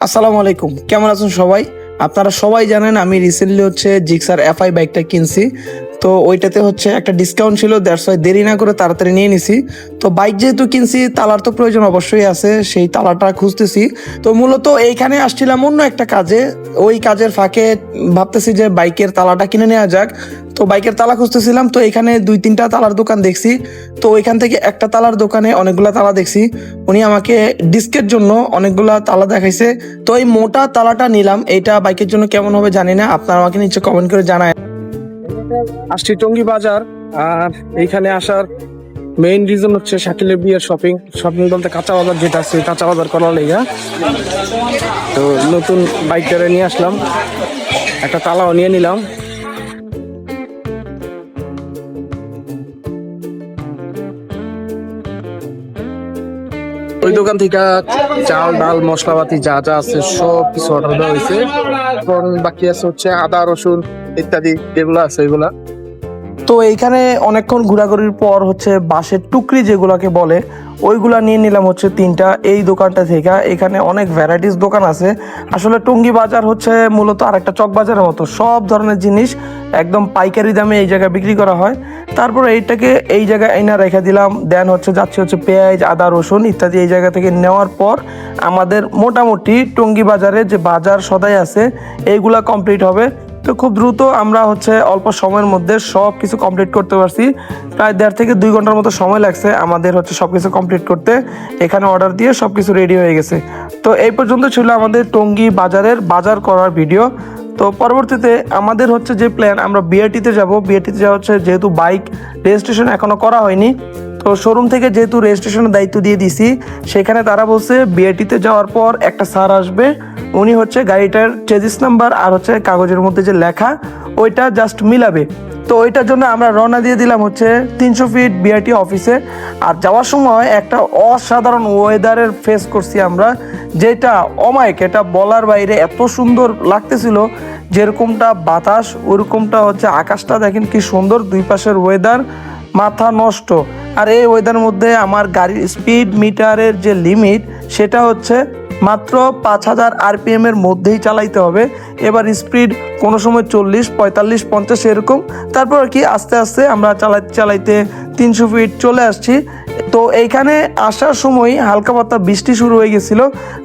আসসালামু আলাইকুম। কেমন আছেন সবাই? আপনারা সবাই জানেন আমি রিসেন্টলি হচ্ছে জিক্সার এফআই বাইকটা কিনছি। তো ওইটাতে হচ্ছে একটা ডিসকাউন্ট ছিল দ্যাটস ওয়াই দেরি না করে তাড়াতাড়ি নিয়ে নিছি। তো বাইক যেহেতু কিনছি, তালার তো প্রয়োজন অবশ্যই আছে, সেই তালাটা খুঁজতেছি। তো মূলত এইখানে আসছিলাম অন্য একটা কাজে, ওই কাজের ফাঁকে ভাবতেছি যে বাইকের তালাটা কিনে নেওয়া যাক। তো বাইকের তালা খুঁজতেছিলাম, তো এখানে দুই তিনটা তালার দোকান দেখছি। তো ওইখান থেকে একটা তালার দোকানে অনেকগুলা তালা দেখছি। উনি আমাকে ডিস্কের জন্য অনেকগুলা তালা দেখাইছে। তো এই মোটা তালাটা নিলাম, এইটা বাইকের জন্য কেমন হবে জানি না, আপনারা আমাকে নিচে কমেন্ট করে জানায়। আসছি টঙ্গী বাজার আর এইখানে আসার মেইন রিজন হচ্ছে শাকিলের বিয়ের শপিং শপিং বলতে কাঁচা বাজার যেটা আছে কাঁচা বাজার করার লেগা। তো নতুন বাইকটারে নিয়ে আসলাম। একটা তালাও নিয়ে নিলাম। ওই দোকান থেকে চাল, ডাল, মশলাপাতি যা যা আছে সব কিছু অর্ডার দেওয়া হয়েছে। এখন বাকি আছে হচ্ছে আদা, রসুন ইত্যাদি যেগুলো আছে এগুলা। তো এইখানে অনেকক্ষণ ঘোরাঘুরির পর হচ্ছে বাঁশের টুকরি যেগুলোকে বলে, ওইগুলা নিয়ে নিলাম হচ্ছে তিনটা। এই দোকানটা থেকে এখানে অনেক ভ্যারাইটিস দোকান আছে। আসলে টুঙ্গি বাজার হচ্ছে মূলত আরেকটা চক বাজারের মতো। সব ধরনের জিনিস একদম পাইকারি দামে এই জায়গায় বিক্রি করা হয়। তারপর এইটাকে এই জায়গায় এনে রেখে দিলাম। দেন হচ্ছে যাচ্ছে হচ্ছে পেঁয়াজ, আদা, রসুন ইত্যাদি এই জায়গা থেকে নেওয়ার পর আমাদের মোটামুটি টঙ্গি বাজারে যে বাজার সদাই আছে, এইগুলা কমপ্লিট হবে। তো খুব দ্রুত আমরা হচ্ছে অল্প সময়ের মধ্যে সব কিছু কমপ্লিট করতে পারছি। প্রায় দেড় থেকে দুই ঘণ্টার মতো সময় লাগছে আমাদের হচ্ছে সব কিছু কমপ্লিট করতে। এখানে অর্ডার দিয়ে সব কিছু রেডি হয়ে গেছে। তো এই পর্যন্ত ছিল আমাদের টঙ্গী বাজারের বাজার করার ভিডিও তো পরবর্তীতে আমাদের হচ্ছে যে প্ল্যান আমরা বিআরটিতে যাব। বিআরটিতে যাওয়া হচ্ছে যেহেতু বাইক রেজিস্ট্রেশন এখনও করা হয়নি। তো শোরুম থেকে যেহেতু রেজিস্ট্রেশনের দায়িত্ব দিয়ে দিছি, সেখানে তারা বলছে বিআরটিতে যাওয়ার পর একটা স্যার আসবে। উনি হচ্ছে গাড়িটার চেজিস নাম্বার আর হচ্ছে কাগজের মধ্যে যে লেখা, ওইটা জাস্ট মিলাবে। তো ওইটার জন্য আমরা রওনা দিয়ে দিলাম হচ্ছে তিনশো ফিট বিআরটি অফিসে আর যাওয়ার সময় একটা অসাধারণ ওয়েদারের ফেস করছি আমরা, যেটা অমায়িক এটা বলার বাইরে এত সুন্দর লাগতেছিল, যেরকমটা বাতাস, ওরকমটা হচ্ছে আকাশটা, দেখেন কি সুন্দর দুই পাশের ওয়েদার মাথা নষ্ট। আর এই ওয়েদার মধ্যে আমার গাড়ির স্পিড মিটারের যে লিমিট সেটা হচ্ছে মাত্র পাঁচ হাজার আরপিএম এর মধ্যেই চালাইতে হবে। এবার স্পিড কোনো সময় চল্লিশ, পঁয়তাল্লিশ, পঞ্চাশ এরকম। তারপর কি আস্তে আস্তে আমরা চালাইতে চালাইতে তিনশো ফিট চলে আসছি। তো এইখানে আসার সময় হালকা পাতা বৃষ্টি শুরু হয়ে গেছিল।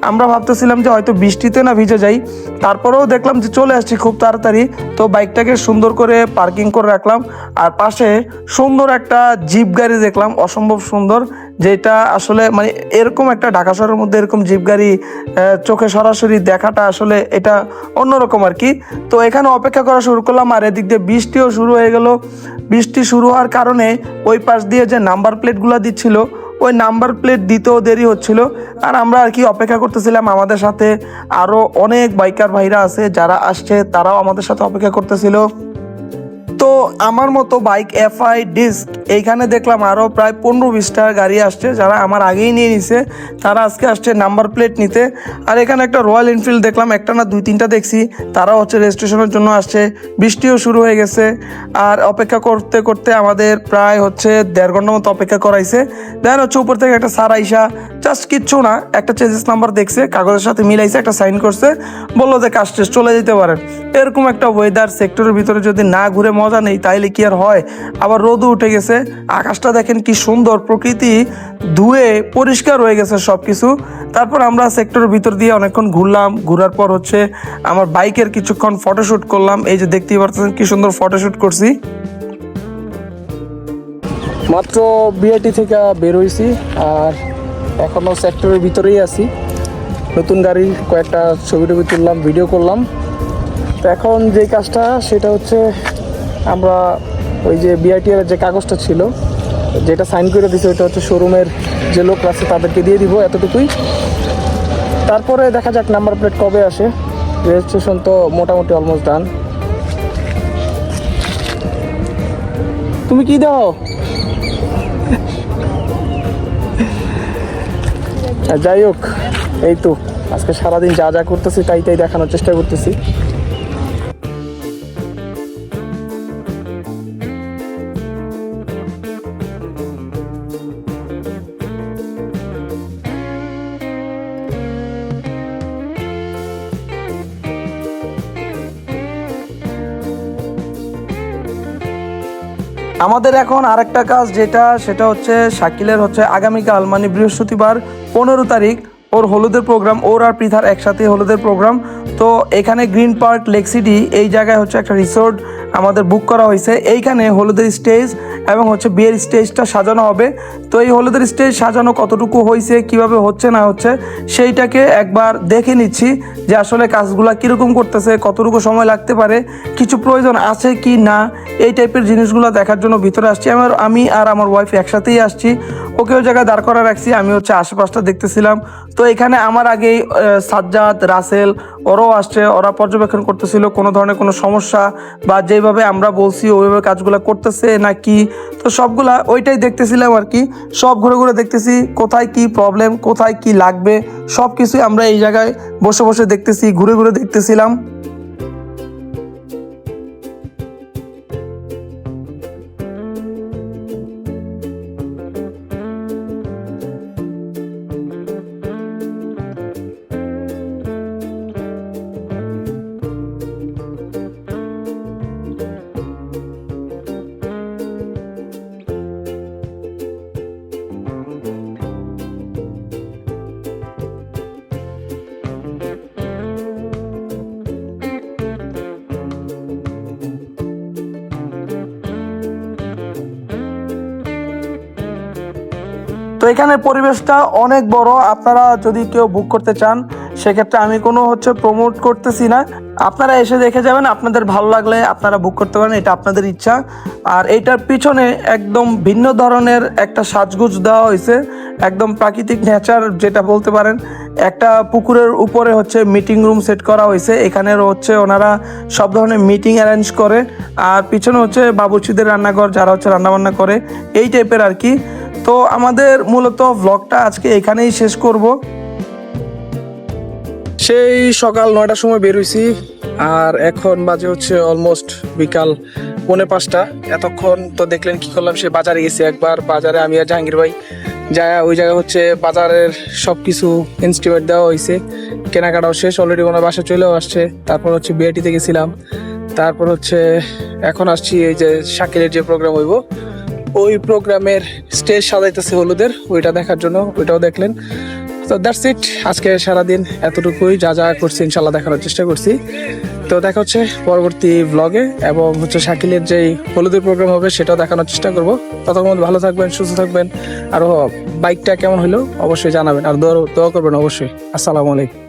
আমরা ভাবতেছিলাম যে হয়তো বৃষ্টিতে না ভিজে যাই। তারপরেও দেখলাম যে চলে আসছি খুব তাড়াতাড়ি। তো বাইকটাকে সুন্দর করে পার্কিং করে রাখলাম। আর পাশে সুন্দর একটা জিপ গাড়ি দেখলাম, অসম্ভব সুন্দর। যেটা আসলে মানে এরকম একটা ঢাকা শহরের মধ্যে এরকম জিপ গাড়ি চোখে সরাসরি দেখাটা আসলে এটা অন্যরকম আর কি। তো এখানে অপেক্ষা করা শুরু করলাম আর এদিক দিয়ে বৃষ্টিও শুরু হয়ে গেল। বৃষ্টি শুরু হওয়ার কারণে ওই পাশ দিয়ে যে নাম্বার প্লেটগুলো দিচ্ছিল, ওই নাম্বার প্লেট দিতেও দেরি হচ্ছিল। আর আমরা আর কি অপেক্ষা করতেছিলাম আমাদের সাথে আরও অনেক বাইকার ভাইরা আছে যারা আসছে, তারাও আমাদের সাথে অপেক্ষা করতেছিল। তো আমার মতো বাইক, এফআই, ডিস্ক, এইখানে দেখলাম আরও প্রায় পনেরো বিশটা গাড়ি আসছে, যারা আমার আগেই নিয়ে নিছে, তারা আজকে আসছে নাম্বার প্লেট নিতে। আর এখানে একটা রয়্যাল এনফিল্ড দেখলাম, একটা না দুই তিনটা দেখছি, তারাও হচ্ছে রেজিস্ট্রেশনের জন্য আসছে, বৃষ্টিও শুরু হয়ে গেছে। আর অপেক্ষা করতে করতে আমাদের প্রায় হচ্ছে দেড় ঘণ্টা মতো অপেক্ষা করাইছে। দেন হচ্ছে উপর থেকে একটা সার আইসা জাস্ট কিচ্ছু না, একটা চেজিস নাম্বার দেখছে, কাগজের সাথে মিলাইছে, একটা সাইন করছে, বলল যে কাজ টেস্ট চলে যেতে পারেন এরকম একটা ওয়েদার সেক্টরের ভিতরে যদি না ঘুরে মজা নেই, তাইলে কি আর হয়? আবার রোদও উঠে গেছে, আকাশটা দেখেন কি সুন্দর, প্রকৃতি ধুয়ে পরিষ্কার হয়ে গেছে সব কিছু তারপর আমরা সেক্টরের ভিতর দিয়ে অনেকক্ষণ ঘুরলাম, ঘোরার পর হচ্ছে আমার বাইকের কিছুক্ষণ ফটোশ্যুট করলাম। এই যে দেখতেই পারতেছেন কি সুন্দর ফটোশ্যুট করছি। মাত্র বিআইটি থেকে বের হয়েছি আর এখনও সেক্টরের ভিতরেই আছি। নতুন গাড়ি কয়েকটা ছবি টবি তুললাম ভিডিও করলাম। তো এখন যে কাজটা, সেটা হচ্ছে আমরা ওই যে বিআইটিআর যে কাগজটা ছিল, যেটা সাইন করে দিছে, ওইটা হচ্ছে শোরুমের যে লোক আছে, তাদেরকে দিয়ে দিব এতটুকুই। তারপরে দেখা যাক নাম্বার প্লেট কবে আসে। রেজিস্ট্রেশন তো মোটামুটি অলমোস্ট ডান তুমি কি দাও? যাই হোক এই তো। আজকে সারাদিন যা যা করতেছি তাই তাই দেখানোর চেষ্টা করতেছি। আমাদের এখন আরেকটা কাজ যেটা সেটা হচ্ছে শাকিলের হচ্ছে আগামীকাল মানে বৃহস্পতিবার পনেরো তারিখ। ওর হলুদের প্রোগ্রাম, ওর আর পৃথার একসাথে হলুদের প্রোগ্রাম। তো এখানে গ্রিন পার্ক, লেক সিটি, এই জায়গায় হচ্ছে একটা রিসোর্ট আমাদের বুক করা হয়েছে। এইখানে হলুদের স্টেজ এবং হচ্ছে বিয়ের স্টেজটা সাজানো হবে। তো এই হলুদের স্টেজ সাজানো কতটুকু হয়েছে, কীভাবে হচ্ছে না হচ্ছে, সেইটাকে একবার দেখে নিচ্ছি যে আসলে কাজগুলা কীরকম করতেছে, কতটুকু সময় লাগতে পারে, কিছু প্রয়োজন আছে কি না, এই টাইপের জিনিসগুলো দেখার জন্য ভিতরে আসছি। আমার আমি আর আমার ওয়াইফ একসাথেই আসছি। ওকে ওই জায়গায় দাঁড় করা রাখছি, আমি হচ্ছে আশেপাশটা দেখতেছিলাম। তো এখানে আমার আগেই সাজ্জাদ, রাসেল, ওরাও আসছে, ওরা পর্যবেক্ষণ করতেছিল কোনো ধরনের কোনো সমস্যা বা যেভাবে আমরা বলছি ওইভাবে কাজগুলো করতেছে না কি। তো সবগুলা ওইটাই দেখতেছিলাম আর কি। সব ঘুরে ঘুরে দেখতেছি কোথায় কি প্রবলেম কোথায় কি লাগবে সব কিছুই আমরা এই জায়গায় বসে বসে দেখতেছি, ঘুরে ঘুরে দেখতেছিলাম। তো এখানে পরিবেশটা অনেক বড়। আপনারা যদি কেউ বুক করতে চান, সেক্ষেত্রে আমি কোনো হচ্ছে প্রমোট করতেছি না। আপনারা এসে দেখে যাবেন, আপনাদের ভালো লাগলে আপনারা বুক করতে পারেন, এটা আপনাদের ইচ্ছা। আর এইটার পিছনে একদম ভিন্ন ধরনের একটা সাজগুজ দেওয়া হয়েছে। একদম প্রাকৃতিক নেচার যেটা বলতে পারেন, একটা পুকুরের উপরে হচ্ছে মিটিং রুম সেট করা হয়েছে। এখানের হচ্ছে ওনারা সব ধরনের মিটিং অ্যারেঞ্জ করে। আর পিছনে হচ্ছে বাবুর্চিদের রান্নাঘর, যারা হচ্ছে রান্নাবান্না করে, এই টাইপের আর কি। তো আমাদের মূলত ব্লগটা আজকে এখানেই শেষ করব। সেই সকাল নয়টার সময় বের হইছি, আর এখন বাজে হচ্ছে অলমোস্ট বিকাল পৌনে পাঁচটা। এতক্ষণ তো দেখলেন কি করলাম, সে বাজারে গেছি একবার। বাজারে আমি আর জাহাঙ্গীর ভাই যায় ওই জায়গায় হচ্ছে বাজারের সব কিছু ইনস্টিমেট দেওয়া হয়েছে কেনাকাটাও শেষ অলরেডি ওনার বাসা চলেও আসছে। তারপর হচ্ছে বিআইটিতে গেছিলাম। তারপর হচ্ছে এখন আসছি এই যে শাকিলের যে প্রোগ্রাম হইব ওই প্রোগ্রামের স্টেজ সাজাইতেছে হলুদের, ওইটা দেখার জন্য ওইটাও দেখলেন। তো দ্যাটস ইট আজকে সারাদিন এতটুকুই যা যা করছি, ইনশাল্লাহ দেখানোর চেষ্টা করছি। তো দেখা হচ্ছে পরবর্তী ব্লগে এবং হচ্ছে শাকিলের যেই হলুদের প্রোগ্রাম হবে, সেটাও দেখানোর চেষ্টা করব। ততক্ষণ ভালো থাকবেন, সুস্থ থাকবেন। আর বাইকটা কেমন হলো অবশ্যই জানাবেন। আর দোয়া দোয়া করবেন অবশ্যই। আসসালামু আলাইকুম।